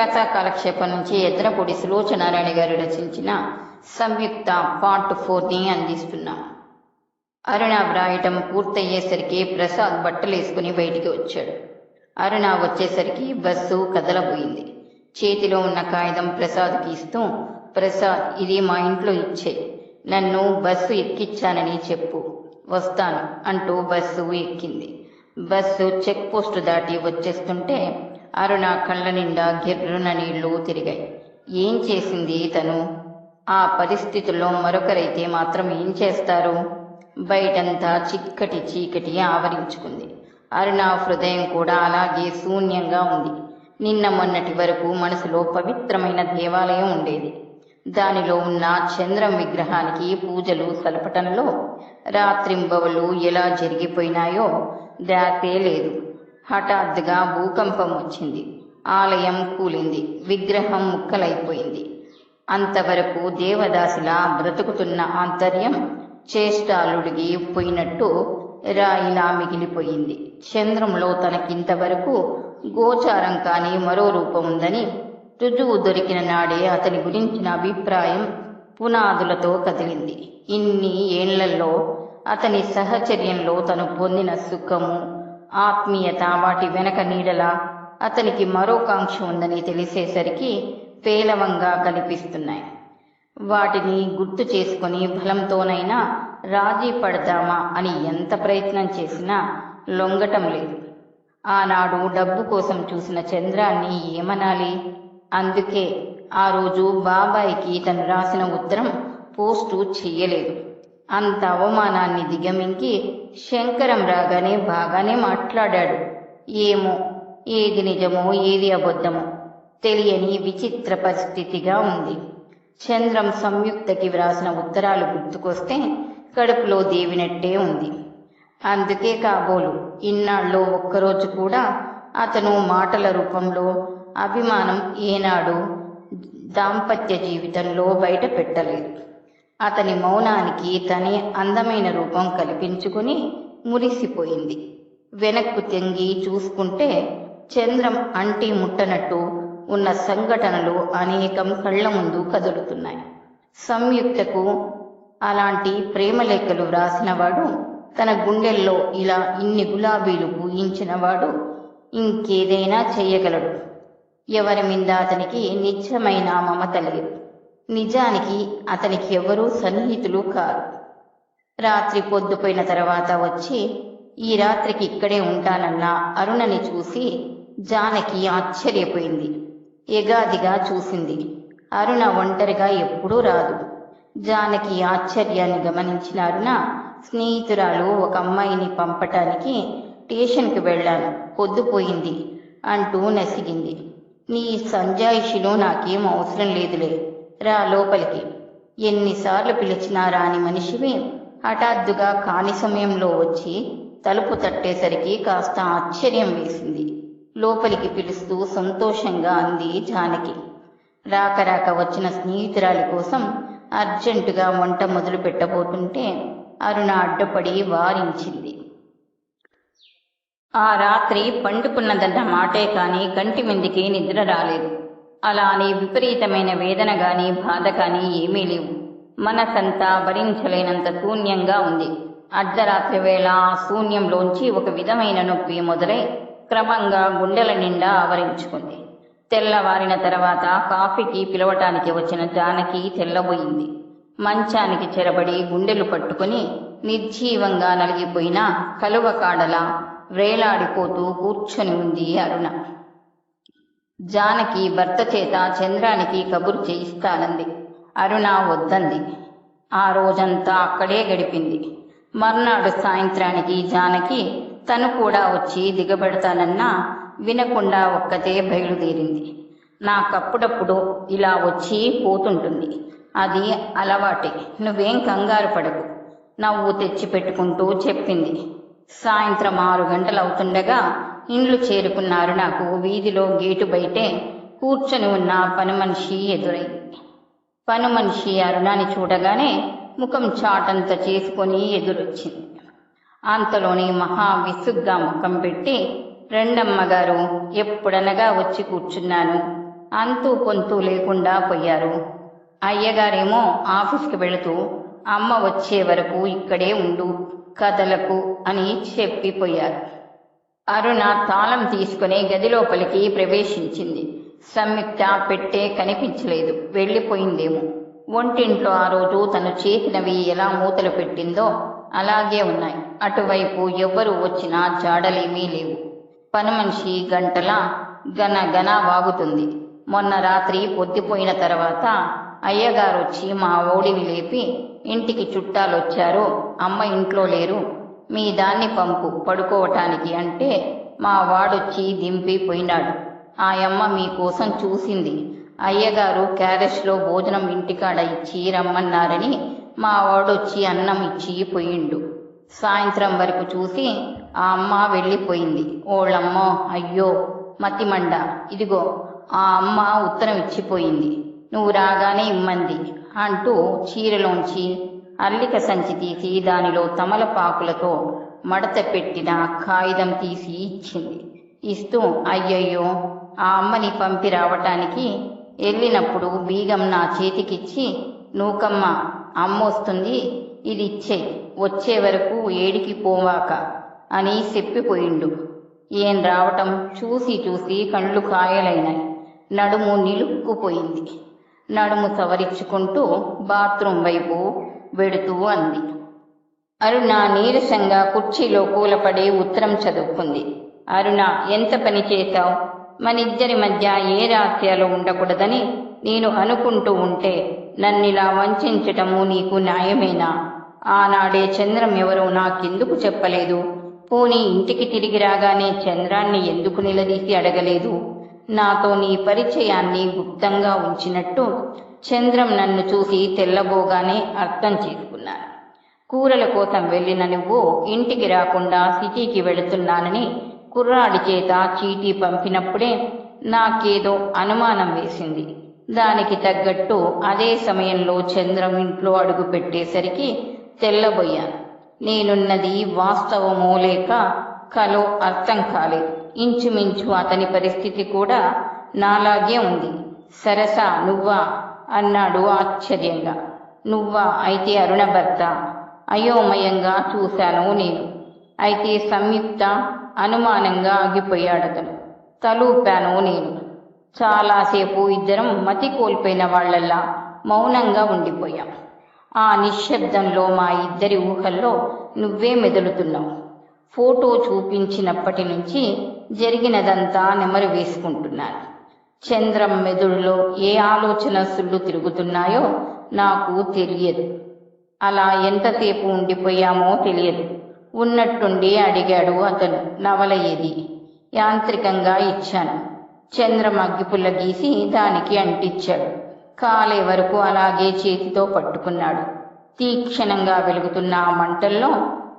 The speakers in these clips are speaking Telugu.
కథా కాలక్షేపం నుంచి ఎద్రపూడి సులోచనారాయణ గారు రచించిన సంయుక్త పార్ట్ ఫోర్ని అందిస్తున్నాం. అరుణ వ్రాయటం పూర్తయ్యేసరికి ప్రసాద్ బట్టలేసుకుని బయటికి వచ్చాడు. అరుణ వచ్చేసరికి బస్సు కదలబోయింది. చేతిలో ఉన్న కాగితం ప్రసాద్కి ఇస్తూ ప్రసాద్ ఇది మా ఇంట్లో ఇచ్చే. నన్ను బస్సు ఎక్కిచ్చానని చెప్పు. వస్తాను అంటూ బస్సు ఎక్కింది. బస్సు చెక్ పోస్ట్ దాటి వచ్చేస్తుంటే అరుణ కళ్ళ నిండా గిర్రున నీళ్ళు తిరిగాయి. ఏం చేసింది తను? ఆ పరిస్థితుల్లో మరొకరైతే మాత్రం ఏం చేస్తారు? బయటంతా చిక్కటి చీకటి ఆవరించుకుంది. అరుణ హృదయం కూడా అలాగే శూన్యంగా ఉంది. నిన్న మొన్నటి వరకు మనసులో పవిత్రమైన దేవాలయం ఉండేది. దానిలో ఉన్న చంద్రం విగ్రహానికి పూజలు సలపటంలో రాత్రింబవలు ఎలా జరిగిపోయినాయో దాతే లేదు. హఠాత్తుగా భూకంపం వచ్చింది. ఆలయం కూలింది. విగ్రహం ముక్కలైపోయింది. అంతవరకు దేవదాసిలా బ్రతుకుతున్న ఆంతర్యం చేష్టాలుడిగి పోయినట్టు రాయిలా మిగిలిపోయింది. చంద్రంలో తనకింతవరకు గోచారం కాని మరో రూపం ఉందని రుజువు దొరికిన నాడే అతని గురించిన అభిప్రాయం పునాదులతో కదిలింది. ఇన్ని ఏళ్ళలో అతని సహచర్యంలో తను పొందిన సుఖము ఆత్మీయత వాటి వెనక నీడలా అతనికి మరో కాంక్ష ఉందని తెలిసేసరికి పేలవంగా కనిపిస్తున్నాయి. వాటిని గుర్తు చేసుకుని బలంతోనైనా రాజీ పడదామా అని ఎంత ప్రయత్నం చేసినా లొంగటం లేదు. ఆనాడు డబ్బు కోసం చూసిన చంద్రాన్ని ఏమనాలి? అందుకే ఆ రోజు బాబాయికి తను రాసిన ఉత్తరం పోస్టు చెయ్యలేదు. అంత అవమానాన్ని దిగమింగి శంకరం రాగానే బాగానే మాట్లాడాడు. ఏమో ఏది నిజమో ఏది అబద్ధమో తెలియని విచిత్ర పరిస్థితిగా ఉంది. చంద్రం సంయుక్తకి వ్రాసిన ఉత్తరాలు గుర్తుకొస్తే కడుపులో దేవినట్టే ఉంది. అందుకే కాబోలు ఇన్నాళ్ళు ఒక్కరోజు కూడా అతను మాటల రూపంలో అభిమానం ఏనాడు దాంపత్య జీవితంలో బయట పెట్టలేదు అతని మౌనానికి తనే అందమైన రూపం కల్పించుకుని మురిసిపోయింది. వెనక్కు తెంగి చూసుకుంటే చంద్రం అంటి ముట్టనట్టు ఉన్న సంఘటనలు అనేకం కళ్ళ ముందు కదులుతున్నాయి. సంయుక్తకు అలాంటి ప్రేమలేఖలు వ్రాసినవాడు తన గుండెల్లో ఇలా ఇన్ని గులాబీలు పూయించినవాడు ఇంకేదైనా చేయగలడు. ఎవరి మీద అతనికి నిత్యమైన మమత లేదు నిజానికి అతనికి ఎవరూ సన్నిహితులు కారు. రాత్రి పొద్దుపోయిన తర్వాత వచ్చి ఈ రాత్రికి ఇక్కడే ఉంటానన్న అరుణని చూసి జానకి ఆశ్చర్యపోయింది. ఎగాదిగా చూసింది. అరుణ ఒంటరిగా ఎప్పుడూ రాదు. జానకి ఆశ్చర్యాన్ని గమనించిన అరుణ స్నేహితురాలు ఒక అమ్మాయిని పంపటానికి స్టేషన్కి వెళ్ళాను. పొద్దుపోయింది అంటూ నసిగింది. నీ సంజాయిషిలో నాకేం అవసరం లేదులే. రా లోపలికి. ఎన్నిసార్లు పిలిచినా రాని మనిషివి హఠాత్తుగా కాని సమయంలో వచ్చి తలుపు తట్టేసరికి కాస్త ఆశ్చర్యం వేసింది. లోపలికి పిలుస్తూ సంతోషంగా అంది జానకి. రాక రాక వచ్చిన స్నేహితురాలి కోసం అర్జెంటుగా వంట మొదలు పెట్టబోతుంటే అరుణ అడ్డపడి వారించింది. ఆ రాత్రి పండుకున్నదన్న మాటే కాని కంటి మిందికి నిద్ర రాలేదు. అలా అని విపరీతమైన వేదన గాని బాధ కాని ఏమీ లేవు. మనసంతా భరించలేనంత శూన్యంగా ఉంది. అర్ధరాత్రి వేళ ఆ శూన్యంలోంచి ఒక విధమైన నొప్పి మొదలై క్రమంగా గుండెల నిండా ఆవరించుకుంది. తెల్లవారిన తర్వాత కాఫీకి పిలవటానికి వచ్చిన జానకి తెల్లబోయింది. మంచానికి చెరబడి గుండెలు పట్టుకుని నిర్జీవంగా నలిగిపోయిన కలువ కాడలా వ్రేలాడిపోతూ కూర్చొని ఉంది అరుణ. జానకి భర్త చేత చంద్రానికి కబురు చేయిస్తానంది. అరుణ వద్దంది. ఆ రోజంతా అక్కడే గడిపింది. మర్నాడు సాయంత్రానికి జానకి తను కూడా వచ్చి దిగబెడతానన్నా వినకుండా ఒక్కతే బయలుదేరింది. నాకప్పుడప్పుడు ఇలా వచ్చి పోతుంటుంది. అది అలవాటే. నువ్వేం కంగారు పడకు. నవ్వు తెచ్చి పెట్టుకుంటూ చెప్పింది. సాయంత్రం ఆరు గంటలవుతుండగా ఇండ్లు చేరుకున్నారు నాకు. వీధిలో గేటు బయటే కూర్చొని ఉన్న పని మనిషి ఎదురైంది పని మనిషి అరుణాని చూడగానే ముఖం చాటంత చేసుకొని ఎదురొచ్చింది. అంతలోని మహా విసుగ్గా ముఖం పెట్టి రెండమ్మగారు ఎప్పుడనగా వచ్చి కూర్చున్నాను. అంతూ పొంతూ లేకుండా పోయారు. అయ్యగారేమో ఆఫీస్కి వెళుతూ అమ్మ వచ్చే వరకు ఇక్కడే ఉండు. కథలకు అని చెప్పిపోయారు. అరుణ తాళం తీసుకుని గది లోపలికి ప్రవేశించింది. సంయుక్త పెట్టే కనిపించలేదు. వెళ్ళిపోయిందేమో. ఒంటింట్లో ఆ రోజు తను చేసినవి ఎలా మూతలు పెట్టిందో అలాగే ఉన్నాయి. అటువైపు ఎవ్వరు వచ్చినా జాడలేమీ లేవు. పనిమనిషి గంటల గన గన వాగుతుంది. మొన్న రాత్రి పొద్దుపోయిన తర్వాత అయ్యగారు వచ్చి మా ఓడిని లేపి ఇంటికి చుట్టాలు వచ్చారు అమ్మ ఇంట్లో లేరు మీ దాన్ని పంపు పడుకోవటానికి అంటే మా వాడొచ్చి దింపి పోయినాడు. ఆయమ్మ మీకోసం చూసింది. అయ్యగారు క్యారెస్లో భోజనం ఇంటికాడ ఇచ్చి రమ్మన్నారని మా వాడొచ్చి అన్నం ఇచ్చి పోయిండు. సాయంత్రం వరకు చూసి ఆ అమ్మ వెళ్ళిపోయింది. ఓళ్ళమ్మో అయ్యో మతిమండ ఇదిగో ఆ అమ్మ ఉత్తరం ఇచ్చిపోయింది. నువ్వు రాగానే ఇమ్మంది. అంటూ చీరలోంచి అల్లిక సంచి తీసి దానిలో తమలపాకులతో మడత పెట్టిన కాగితం తీసి ఇచ్చింది. ఇస్తూ అయ్యయ్యో ఆ అమ్మని పంపి రావటానికి వెళ్ళినప్పుడు బీగం నా చేతికిచ్చి నూకమ్మ అమ్మొస్తుంది ఇది ఇచ్చే వచ్చే వరకు ఏడికి పోవాక అని చెప్పిపోయిండు. ఏం రావటం చూసి చూసి కళ్ళు కాయలైనాయి. నడుము నిలుక్కుపోయింది. నడుము సవరించుకుంటూ బాత్రూం వైపు వెడుతూ అంది. అరుణ నీరసంగా కుర్చీలో కూలపడి ఉత్తరం చదువుకుంది. అరుణ ఎంత పని చేశావు? మనిద్దరి మధ్య ఏ రహస్యాలు ఉండకూడదని నేను అనుకుంటూ ఉంటే నన్నిలా వంచటము నీకు న్యాయమేనా? ఆనాడే చంద్రం ఎవరో నాకెందుకు చెప్పలేదు? పోనీ ఇంటికి తిరిగి రాగానే చంద్రాన్ని ఎందుకు నిలదీసి అడగలేదు? నాతో నీ పరిచయాన్ని గుప్తంగా ఉంచినట్టు చంద్రం నన్ను చూసి తెల్లబోగానే అర్థం చేసుకున్నాను. కూరల కోసం వెళ్ళిన నువ్వు ఇంటికి రాకుండా సిటీకి వెళుతున్నానని కుర్రాడి చేత చీటీ పంపినప్పుడే నాకేదో అనుమానం వేసింది. దానికి తగ్గట్టు అదే సమయంలో చంద్రం ఇంట్లో అడుగు పెట్టేసరికి తెల్లబోయాను. నేనున్నది వాస్తవమో లేక కలో అర్థం కాలేదు. ఇంచుమించు అతని పరిస్థితి కూడా నాలాగే ఉంది. సరస నువ్వా? అన్నాడు ఆశ్చర్యంగా. నువ్వా? అయితే అరుణ భర్త అయోమయంగా చూశాను నేను. అయితే సంయుక్త అనుమానంగా ఆగిపోయాడతను. తలూపాను నేను. చాలాసేపు ఇద్దరం మతి కోల్పోయిన వాళ్ళల్లా మౌనంగా ఉండిపోయాం. ఆ నిశ్శబ్దంలో మా ఇద్దరి ఊహల్లో నువ్వే మెదులుతున్నావు. ఫోటో చూపించినప్పటి నుంచి జరిగినదంతా నెమరు వేసుకుంటున్నాను చంద్రం మెదుడులో ఏ ఆలోచన సుళ్ళు తిరుగుతున్నాయో నాకు తెలియదు. అలా ఎంతసేపు ఉండిపోయామో తెలియదు. ఉన్నట్టుండి అడిగాడు అతను నవల ఏది యాంత్రికంగా ఇచ్చాను. చంద్రం అగ్గిపుల్ల గీసి దానికి అంటించాడు కాలే వరకు అలాగే చేతితో పట్టుకున్నాడు. తీక్షణంగా వెలుగుతున్న ఆ మంటల్లో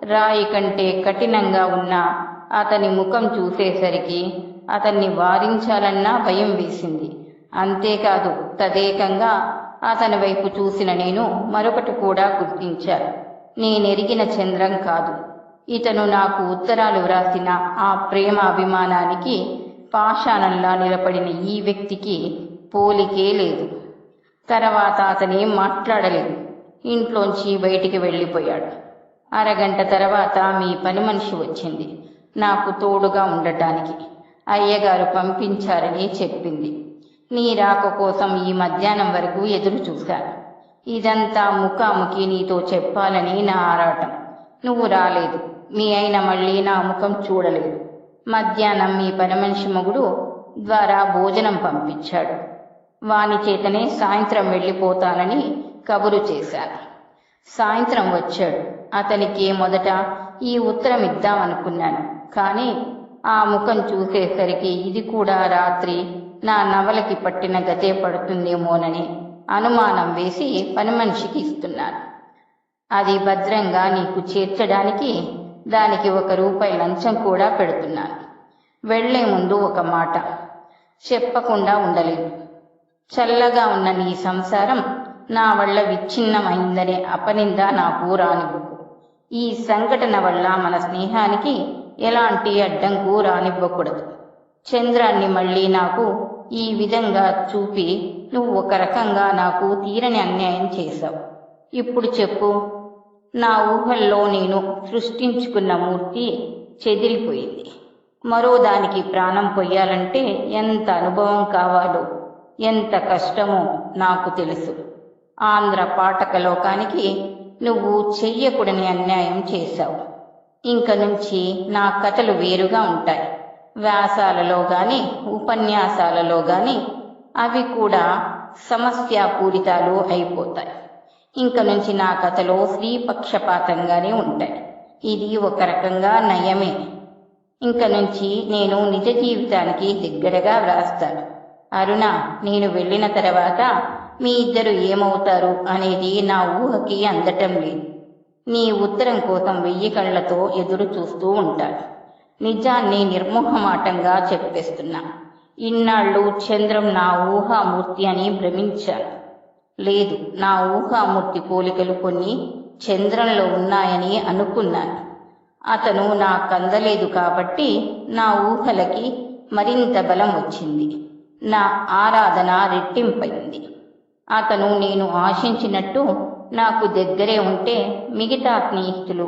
రాయి కంటే కఠినంగా ఉన్న అతని ముఖం చూసేసరికి అతన్ని వారించాలన్నా భయం వేసింది. అంతేకాదు తదేకంగా అతని వైపు చూసిన నేను మరొకటి కూడా గుర్తించాను నేనెరిగిన చంద్రం కాదు. ఇతను నాకు ఉత్తరాలు వ్రాసిన ఆ ప్రేమ అభిమానానికి పాషాణంలా నిలబడిన ఈ వ్యక్తికి పోలికే లేదు. తర్వాత అతనేం మాట్లాడలేదు. ఇంట్లోంచి బయటికి వెళ్ళిపోయాడు. అరగంట తర్వాత మీ పని మనిషి వచ్చింది. నాకు తోడుగా ఉండటానికి అయ్యగారు పంపించారని చెప్పింది. నీ రాక కోసం ఈ మధ్యాహ్నం వరకు ఎదురు చూశాను. ఇదంతా ముఖాముఖి నీతో చెప్పాలని నా ఆరాటం. నువ్వు రాలేదు. మీ అయిన మళ్ళీ నా ముఖం చూడలేదు. మధ్యాహ్నం మీ పని మనిషి మొగుడు ద్వారా భోజనం పంపించాడు. వాని చేతనే సాయంత్రం వెళ్ళిపోతానని కబురు చేశాను. సాయంత్రం వచ్చాడు. అతనికి మొదట ఈ ఉత్తరం ఇద్దామనుకున్నాను. కానీ ఆ ముఖం చూసేసరికి ఇది కూడా రాత్రి నా నవలకి పట్టిన గతే పడుతుందేమోనని అనుమానం వేసి పని మనిషికి ఇస్తున్నాను. అది భద్రంగా నీకు చేర్చడానికి దానికి ఒక రూపాయి లంచం కూడా పెడుతున్నాను. వెళ్ళే ముందు ఒక మాట చెప్పకుండా ఉండలేదు. చల్లగా ఉన్న నీ సంసారం నా వల్ల విచ్ఛిన్నమైందనే అపనింద నాకు రానివ్వకు ఈ సంఘటన వల్ల మన స్నేహానికి ఎలాంటి అడ్డంకు రానివ్వకూడదు. చంద్రాన్ని మళ్ళీ నాకు ఈ విధంగా చూపి నువ్వు ఒక రకంగా నాకు తీరని అన్యాయం చేశావు. ఇప్పుడు చెప్పు నా ఊహల్లో నేను సృష్టించుకున్న మూర్తి చెదిరిపోయింది. మరో దానికి ప్రాణం పొయ్యాలంటే ఎంత అనుభవం కావాలో ఎంత కష్టమో నాకు తెలుసు. ఆంధ్ర పాఠక లోకానికి నువ్వు చెయ్యకూడని అన్యాయం చేశావు. ఇంక నుంచి నా కథలు వేరుగా ఉంటాయి. వ్యాసాలలో గాని ఉపన్యాసాలలో గాని అవి కూడా సమస్యాపూరితాలు అయిపోతాయి. ఇంక నుంచి నా కథలో స్త్రీ పక్షపాతంగానే ఉంటాయి. ఇది ఒక రకంగా నయమే. ఇంక నుంచి నేను నిజ జీవితానికి దగ్గరగా వ్రాస్తాను. అరుణ నేను వెళ్ళిన తర్వాత మీ ఇద్దరు ఏమవుతారు అనేది నా ఊహకి అందటం లేదు. నీ ఉత్తరం కోసం వెయ్యి కళ్ళతో ఎదురు చూస్తూ ఉంటాడు. నిజాన్ని నిర్మోహమాటంగా చెప్పేస్తున్నా. ఇన్నాళ్ళు చంద్రం నా ఊహామూర్తి అని భ్రమించాను లేదు నా ఊహామూర్తి పోలికలు కొన్ని చంద్రంలో ఉన్నాయని అనుకున్నాను. అతను నా కందలేదు కాబట్టి నా ఊహలకి మరింత బలం వచ్చింది. నా ఆరాధన రెట్టింపైంది. అతను నేను ఆశించినట్టు నాకు దగ్గరే ఉంటే మిగతా స్నేహితులు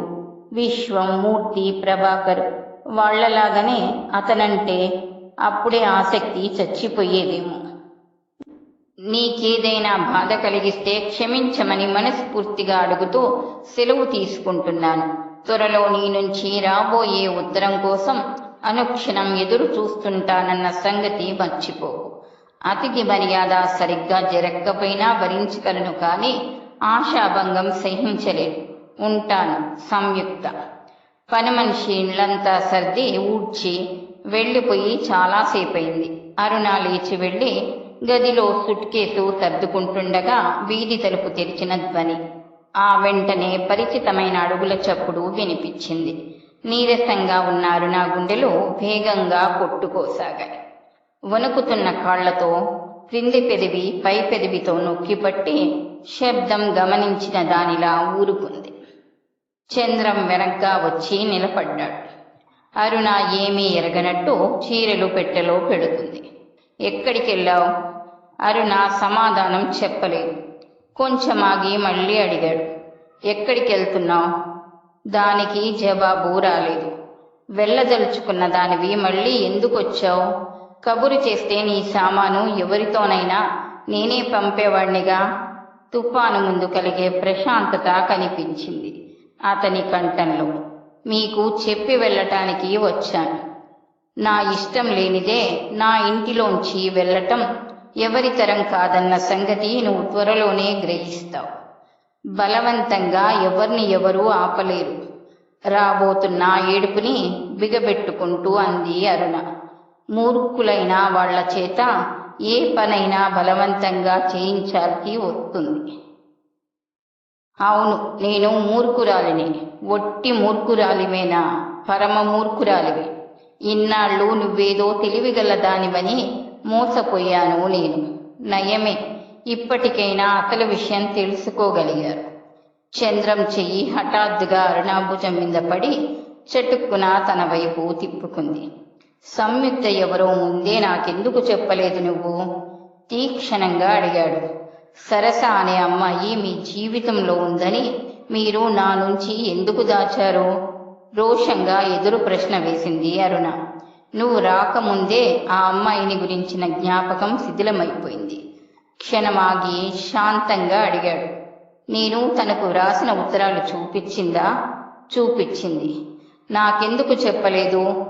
విశ్వం మూర్తి ప్రభాకర్ వాళ్ళలాగానే అతనంటే అప్పుడే ఆసక్తి చచ్చిపోయేదేమో. నీకేదైనా బాధ కలిగిస్తే క్షమించమని మనస్ఫూర్తిగా అడుగుతూ సెలవు తీసుకుంటున్నాను. త్వరలో నీ నుంచి రాబోయే ఉత్తరం కోసం అనుక్షణం ఎదురు చూస్తుంటానన్న సంగతి మర్చిపోకు అతిథి మర్యాద సరిగ్గా జరగకపోయినా భరించగలను కానీ ఆశాభంగం సహించలేను. ఉంటాను. సంయుక్త. పని మనిషి ఇళ్ళంతా సర్ది ఊడ్చి వెళ్ళిపోయి చాలాసేపయింది. అరుణ లేచి వెళ్ళి గదిలో సుట్ కేసు సర్దుకుంటుండగా వీధి తలుపు తెరిచిన ధ్వని. ఆ వెంటనే పరిచితమైన అడుగుల చప్పుడు వినిపించింది. నీరసంగా ఉన్న అరుణ గుండెలు వేగంగా కొట్టుకోసాగాయి. వణుకుతున్న కాళ్ళతో క్రింది పెదవి పై పెదవితో నొక్కిపట్టి శబ్దం గమనించిన దానిలా ఊరుకుంది. చంద్రం వెనక్గా వచ్చి నిలబడ్డాడు. అరుణ ఏమీ ఎరగనట్టు చీరలు పెట్టెలో పెడుతుంది. ఎక్కడికెళ్ళావు? అరుణ సమాధానం చెప్పలేదు. కొంచెం ఆగి మళ్ళీ అడిగాడు. ఎక్కడికి వెళ్తున్నావు దానికి జవాబు రాలేదు. వెళ్ళదలుచుకున్న దానివి మళ్ళీ ఎందుకు వచ్చావు కబురు చేస్తే నీ సామాను ఎవరితోనైనా నేనే పంపేవాణ్ణిగా? తుఫాను ముందు కలిగే ప్రశాంతత కనిపించింది అతని కంఠంలో. మీకు చెప్పి వెళ్ళటానికి వచ్చాను. నా ఇష్టం లేనిదే నా ఇంటిలోంచి వెళ్ళటం ఎవరి తరం కాదన్న సంగతి నువ్వు త్వరలోనే గ్రహిస్తావు. బలవంతంగా ఎవరిని ఎవరూ ఆపలేరు. రాబోతున్న ఏడుపుని బిగబెట్టుకుంటూ అంది అరుణ. మూర్ఖులైన వాళ్ళ చేత ఏ పనైనా బలవంతంగా చేయించాల్సి వస్తుంది. అవును నేను మూర్ఖురాలిని. ఒట్టి మూర్ఖురాలివేనా? పరమ మూర్ఖురాలివి. ఇన్నాళ్ళు నువ్వేదో తెలివిగల దానివని మోసపోయాను నేను. నయమే ఇప్పటికైనా అసలు విషయం తెలుసుకోగలిగారు. చంద్రం చెయ్యి హఠాత్తుగా అరుణాభుజం మీద పడి చటుక్కున తన వైపు తిప్పుకుంది. సంయుక్త ఎవరో ముందే నాకెందుకు చెప్పలేదు నువ్వు? తీక్షణంగా అడిగాడు. సరస అనే అమ్మాయి మీ జీవితంలో ఉందని మీరు నా నుంచి ఎందుకు దాచారు? రోషంగా ఎదురు ప్రశ్న వేసింది అరుణ. నువ్వు రాకముందే ఆ అమ్మాయిని గురించిన జ్ఞాపకం శిథిలమైపోయింది. క్షణమాగి శాంతంగా అడిగాడు. నేను తనకు వ్రాసిన ఉత్తరాలు చూపించిందా? చూపించింది. నాకెందుకు చెప్పలేదు?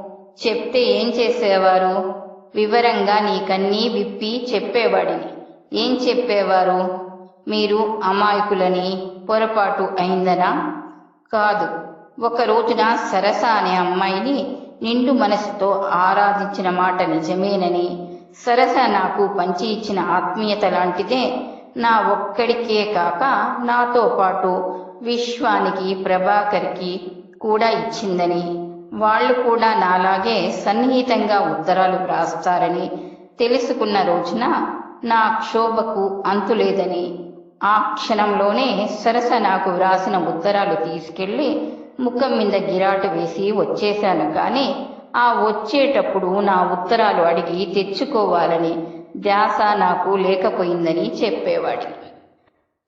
చెప్తే ఏం చేసేవారు? వివరంగా నీకన్నీ విప్పి చెప్పేవాడిని. ఏం చెప్పేవారు? మీరు అమాయకులని పొరపాటు అయిందనా? కాదు. ఒక రోజున సరస అనే అమ్మాయిని నిండు మనసుతో ఆరాధించిన మాట నిజమేనని. సరస నాకు పంచి ఇచ్చిన ఆత్మీయత లాంటిదే నా ఒక్కడికే కాక నాతో పాటు విశ్వానికి ప్రభాకర్కి కూడా ఇచ్చిందని. వాళ్ళు కూడా నాలాగే సన్నిహితంగా ఉత్తరాలు వ్రాస్తారని తెలుసుకున్న రోజున నా క్షోభకు అంతులేదని ఆ క్షణంలోనే సరస నాకు వ్రాసిన ఉత్తరాలు తీసుకెళ్ళి ముఖం మీద గిరాటు వేసి వచ్చేశాను కానీ ఆ వచ్చేటప్పుడు నా ఉత్తరాలు అడిగి తెచ్చుకోవాలని ధ్యాస నాకు లేకపోయిందని చెప్పేవాడిని.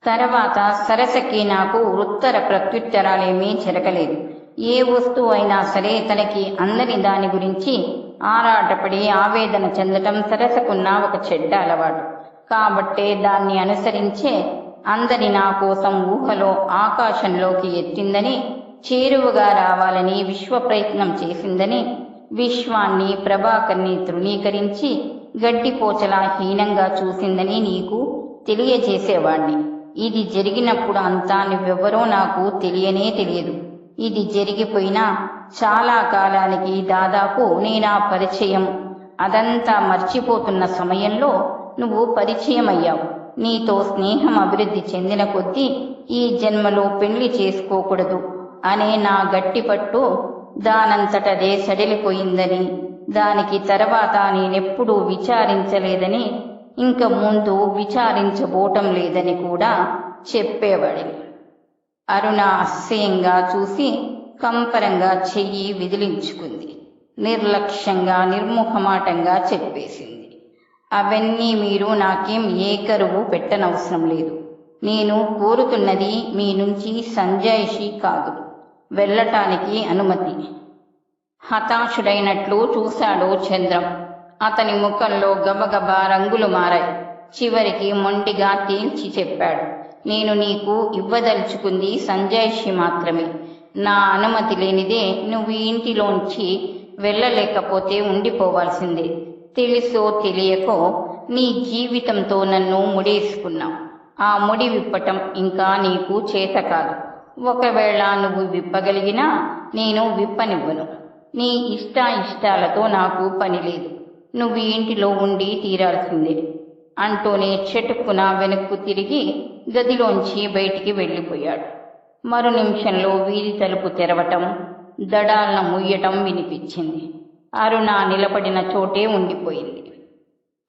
తర్వాత సరసకి నాకు ఉత్తర ప్రత్యుత్తరాలేమీ జరగలేదు ఏ వస్తువు అయినా సరే తనకి అందని దాని గురించి ఆరాటపడి ఆవేదన చెందటం సరసకున్న ఒక చెడ్డ అలవాటు. కాబట్టే దాన్ని అనుసరించే అందరి నా కోసం ఊహలో ఆకాశంలోకి ఎత్తిందని చేరువగా రావాలని విశ్వ ప్రయత్నం చేసిందని విశ్వాన్ని ప్రభాకర్ని తృణీకరించి గడ్డిపోచలా హీనంగా చూసిందని నీకు తెలియజేసేవాణ్ణి. ఇది జరిగినప్పుడు అంతా నువ్వెవరో నాకు తెలియనే తెలియదు. ఇది జరిగిపోయినా చాలా కాలానికి దాదాపు నేనా పరిచయం. అదంతా మర్చిపోతున్న సమయంలో నువ్వు పరిచయం అయ్యావు నీతో స్నేహం అభివృద్ధి చెందిన కొద్దీ ఈ జన్మలో పెళ్ళి చేసుకోకూడదు అనే నా గట్టిపట్టు దానంతటదే సడిలిపోయిందని దానికి తర్వాత నేనెప్పుడూ విచారించలేదని ఇంక ముందు విచారించబోటం లేదని కూడా చెప్పేవాడిని. అరుణ అసహ్యంగా చూసి కంపరంగా చెయ్యి విదిలించుకుంది. నిర్లక్ష్యంగా నిర్ముఖమాటంగా చెప్పేసింది. అవన్నీ మీరు నాకేం ఏ కరువు పెట్టనవసరం లేదు. నేను కోరుతున్నది మీ నుంచి సంజాయిషి కాదు. వెళ్ళటానికి అనుమతి. హతాశుడైనట్లు చూశాడు చంద్రం. అతని ముఖంలో గబగబా రంగులు మారాయి. చివరికి మొండిగా తేల్చి చెప్పాడు. నేను నీకు ఇవ్వదలుచుకుంది సంజాయిషి మాత్రమే. నా అనుమతి లేనిదే నువ్వు ఇంటిలోంచి వెళ్ళలేకపోతే ఉండిపోవాల్సిందే. తెలుసో తెలియకో నీ జీవితంతో నన్ను ముడేసుకున్నావు. ఆ ముడి విప్పటం ఇంకా నీకు చేత కాదు. ఒకవేళ నువ్వు విప్పగలిగినా నేను విప్పనివ్వను. నీ ఇష్ట ఇష్టాలతో నాకు పని లేదు. నువ్వు ఇంటిలో ఉండి తీరాల్సిందే. అంటూనే చెట్టుకున వెనక్కు తిరిగి గదిలోంచి బయటికి వెళ్ళిపోయాడు. మరు నిమిషంలో వీధి తలుపు తెరవటం దడాలన ముయ్యటం వినిపించింది. అరుణ నిలబడిన చోటే ఉండిపోయింది.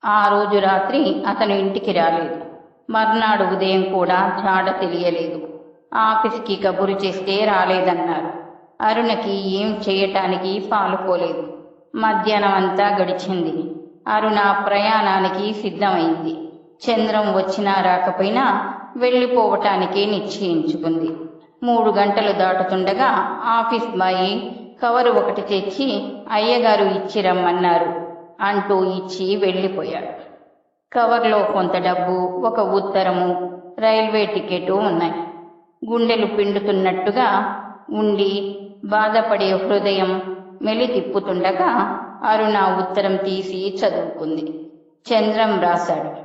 ఆ రోజు రాత్రి అతను ఇంటికి రాలేదు. మర్నాడు ఉదయం కూడా జాడ తెలియలేదు. ఆఫీస్కి కబురు చేస్తే రాలేదన్నారు. అరుణకి ఏం చేయటానికి పాలుపోలేదు. మధ్యాహ్నం అంతా గడిచింది. అరుణ ప్రయాణానికి సిద్ధమైంది. చంద్రం వచ్చినా రాకపోయినా వెళ్ళిపోవటానికి నిశ్చయించుకుంది. మూడు గంటలు దాటుతుండగా ఆఫీస్ బాయి కవరు ఒకటి తెచ్చి అయ్యగారు ఇచ్చి రమ్మన్నారు. అంటూ ఇచ్చి వెళ్ళిపోయాడు. కవర్లో కొంత డబ్బు ఒక ఉత్తరము రైల్వే టికెటు ఉన్నాయి. గుండెలు పిండుతున్నట్టుగా ఉండి బాధపడే హృదయం మెలి తిప్పుతుండగా అరుణ ఉత్తరం తీసి చదువుకుంది. చంద్రం రాశాడు.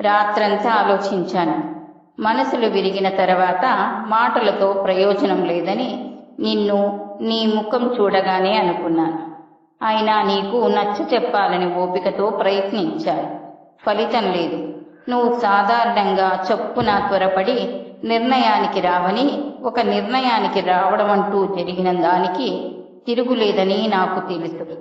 రాత్రంతా ఆలోచించాను. మనసులు విరిగిన తర్వాత మాటలతో ప్రయోజనం లేదని నిన్ను నీ ముఖం చూడగానే అనుకున్నాను. అయినా నీకు నచ్చ చెప్పాలని ఓపికతో ప్రయత్నించాను. ఫలితం లేదు. నువ్వు సాధారణంగా చొప్పున త్వరపడి నిర్ణయానికి రావని ఒక నిర్ణయానికి రావడం అంటూ జరిగిన దానికి తిరుగులేదని నాకు తెలుసు.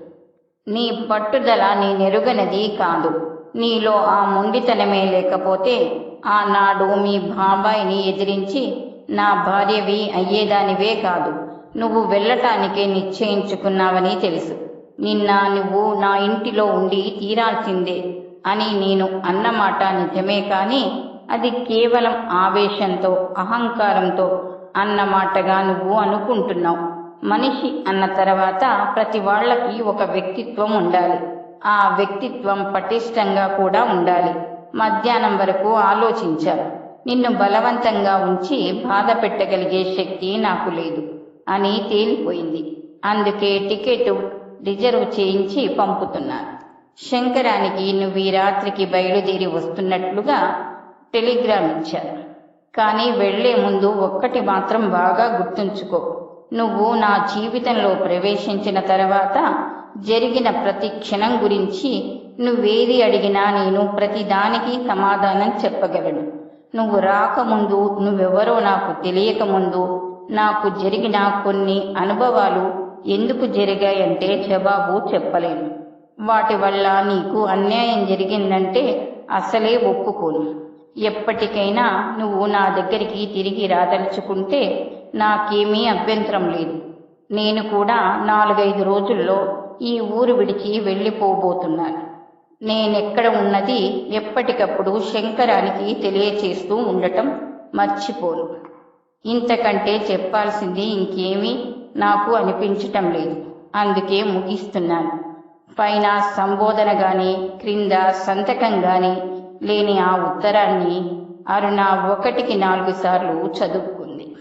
నీ పట్టుదల నీ నెరుగనది కాదు. నీలో ఆ మొండితనమే లేకపోతే ఆనాడు మీ బాబాయిని ఎదిరించి నా భార్యవి అయ్యేదానివే కాదు. నువ్వు వెళ్ళటానికే నిశ్చయించుకున్నావని తెలుసు. నిన్న నువ్వు నా ఇంటిలో ఉండి తీరాల్సిందే అని నేను అన్నమాట నిజమే కాని అది కేవలం ఆవేశంతో అహంకారంతో అన్నమాటగా నువ్వు అనుకుంటున్నావు. మనిషి అన్న తర్వాత ప్రతి వాళ్ళకి ఒక వ్యక్తిత్వం ఉండాలి. ఆ వ్యక్తిత్వం పటిష్టంగా కూడా ఉండాలి. మధ్యాహ్నం వరకు ఆలోచించారు నిన్ను బలవంతంగా ఉంచి బాధ పెట్టగలిగే శక్తి నాకు లేదు. అని తేలిపోయింది. అందుకే టికెట్ రిజర్వ్ చేయించి పంపుతున్నాను. శంకరానికి నువ్వు ఈ రాత్రికి బయలుదేరి వస్తున్నట్లుగా టెలిగ్రామ్ ఇచ్చాను. కానీ వెళ్ళే ముందు ఒక్కటి మాత్రం బాగా గుర్తుంచుకో. నువ్వు నా జీవితంలో ప్రవేశించిన తర్వాత జరిగిన ప్రతి క్షణం గురించి నువ్వేది అడిగినా నేను ప్రతిదానికి సమాధానం చెప్పగలను. నువ్వు రాకముందు నువ్వెవరో నాకు తెలియకముందు నాకు జరిగిన కొన్ని అనుభవాలు ఎందుకు జరిగాయంటే జవాబు చెప్పలేను. వాటి వల్ల నీకు అన్యాయం జరిగిందంటే అసలే ఒప్పుకోను. ఎప్పటికైనా నువ్వు నా దగ్గరికి తిరిగి రాదలుచుకుంటే నాకేమీ అభ్యంతరం లేదు. నేను కూడా నాలుగైదు రోజుల్లో ఈ ఊరు విడిచి వెళ్ళిపోబోతున్నాను నేనెక్కడ ఉన్నది ఎప్పటికప్పుడు శంకరానికి తెలియచేస్తూ ఉండటం మర్చిపోను. ఇంతకంటే చెప్పాల్సింది ఇంకేమీ నాకు అనిపించటం లేదు. అందుకే ముగిస్తున్నాను. పైన సంబోధన గాని క్రింద సంతకం గాని లేని ఆ ఉత్తరాన్ని అరుణ ఒకటికి నాలుగు సార్లు చదువుకుంది.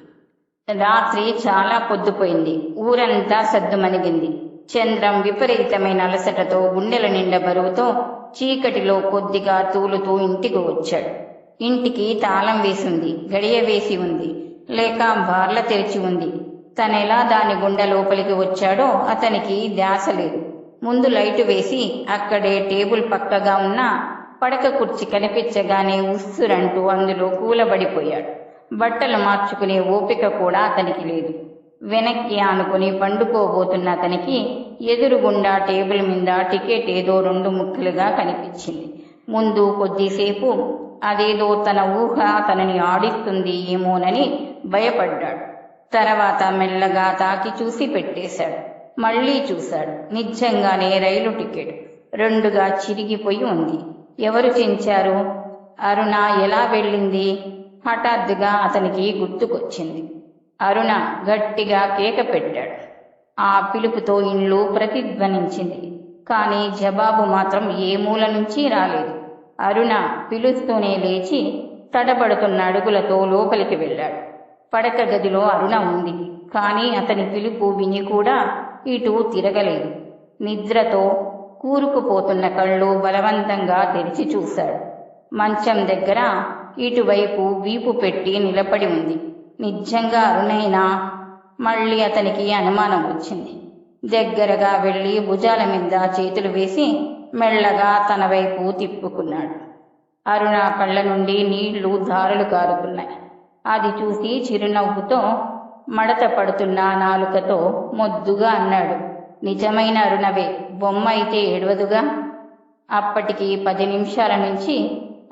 రాత్రి చాలా పొద్దుపోయింది. ఊరంతా సద్దుమణిగింది. చంద్రం విపరీతమైన అలసటతో గుండెల నిండా బరువుతో చీకటిలో కొద్దిగా తూలుతూ ఇంటికి వచ్చాడు. ఇంటికి తాళం వేసింది గడియ వేసి ఉంది లేక బార్ల తెరిచి ఉంది. తనెలా దాని గుండె లోపలికి వచ్చాడో అతనికి ధ్యాస లేదు. ముందు లైటు వేసి అక్కడే టేబుల్ పక్కగా ఉన్న పడక కుర్చీ కనిపించగానే ఉస్సురంటూ అందులో కూలబడిపోయాడు. బట్టలు మార్చుకునే ఓపిక కూడా అతనికి లేదు. వెనక్కి ఆనుకుని పండుకోబోతున్న అతనికి ఎదురుగుండా టేబుల్ మీద టికెట్ ఏదో రెండు ముక్కలుగా కనిపించింది. ముందు కొద్దిసేపు అదేదో తన ఊహ తనని ఆడిస్తుంది ఏమోనని భయపడ్డాడు. తర్వాత మెల్లగా తాకి చూసి పెట్టేశాడు. మళ్ళీ చూశాడు. నిజంగానే రైలు టికెట్. రెండుగా చిరిగిపోయి ఉంది. ఎవరు చించారు అరుణ ఎలా వెళ్ళింది? హఠాత్తుగా అతనికి గుర్తుకొచ్చింది. అరుణ గట్టిగా కేక పెట్టాడు. ఆ పిలుపుతో ఇండ్లు ప్రతిధ్వనించింది. కానీ జవాబు మాత్రం ఏ మూల నుంచి రాలేదు. అరుణ పిలుస్తూనే లేచి తడబడుతున్న అడుగులతో లోపలికి వెళ్ళాడు. పడక గదిలో అరుణ ఉంది. కానీ అతని పిలుపు విని కూడా ఇటు తిరగలేదు. నిద్రతో కూరుకుపోతున్న కళ్ళు బలవంతంగా తెరిచి చూశాడు. మంచం దగ్గర ఇటువైపు వీపు పెట్టి నిలబడి ఉంది. నిజంగా అరుణైనా మళ్ళీ అతనికి అనుమానం వచ్చింది. దగ్గరగా వెళ్ళి భుజాల మీద చేతులు వేసి మెల్లగా తన వైపు తిప్పుకున్నాడు. అరుణ కళ్ళ నుండి నీళ్ళు ధారలు కారుతున్నాయి. అది చూసి చిరునవ్వుతో మడత పడుతున్న నాలుకతో మొద్దుగా అన్నాడు. నిజమైన అరుణవే బొమ్మ అయితే ఏడవదుగా? అప్పటికి పది నిమిషాల నుంచి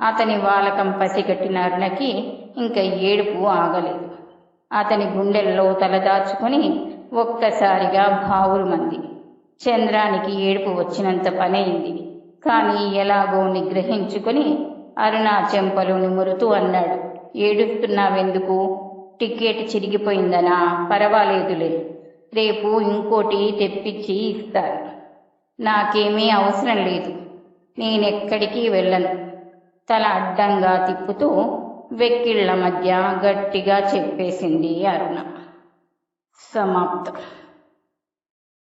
అతని వాలకం పసిగట్టిన అరుణకి ఇంకా ఏడుపు ఆగలేదు. అతని గుండెల్లో తలదాచుకుని ఒక్కసారిగా బావురు మంది. చంద్రానికి ఏడుపు వచ్చినంత పనైంది కానీ ఎలాగో నిగ్రహించుకుని అరుణ చెంపలు నిమురుతూ అన్నాడు ఏడుస్తున్నావెందుకు? టికెట్ చిరిగిపోయిందనా? పర్వాలేదులే. రేపు ఇంకోటి తెప్పించి ఇస్తాను. నాకేమీ అవసరం లేదు. నేనెక్కడికి వెళ్ళను. తల అడ్డంగా తిప్పుతూ వెక్కిళ్ళ మధ్య గట్టిగా చెప్పేసింది అరుణ. సమాప్తం.